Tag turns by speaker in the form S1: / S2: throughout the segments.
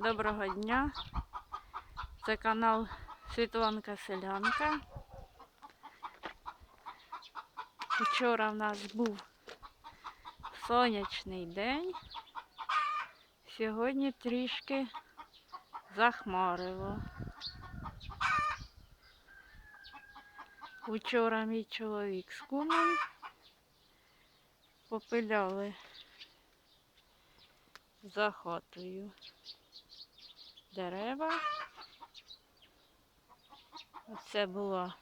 S1: доброго дня. Це канал Світланка Селянка. Вчора в нас був сонячний день. Сьогодні трішки захмарило. Вчора мій чоловік з кумом попиляли за хатою дерева. Оце була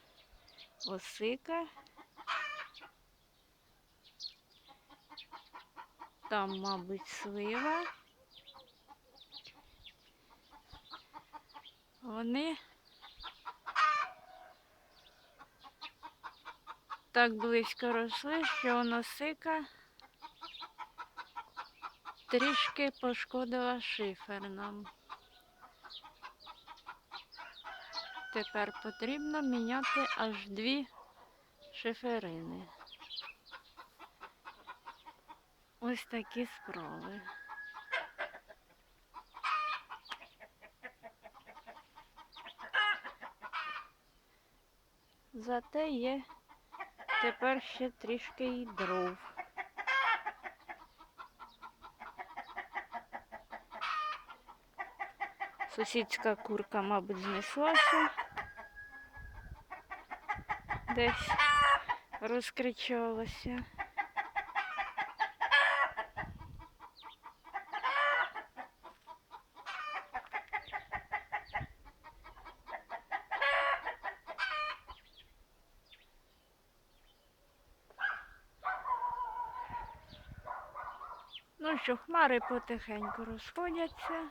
S1: осика. Там, мабуть, слива. Вони так близько росли, що носика трішки пошкодила шифер нам. Тепер потрібно міняти аж дві шиферини. Ось такі справи. Зате є тепер ще трішки і дров. Сусідська курка, мабуть, знеслася. Десь розкричалася. Ну що, хмари потихеньку розходяться.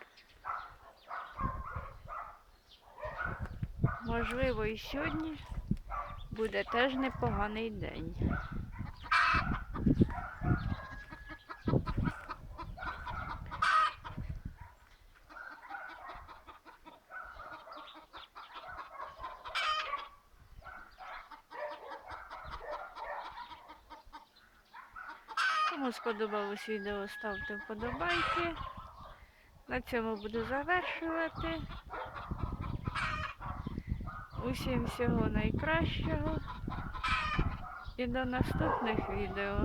S1: Можливо, і сьогодні буде теж непоганий день. Кому сподобалось відео, ставте вподобайки. На цьому буду завершувати. Усім всього найкращого і до наступних відео.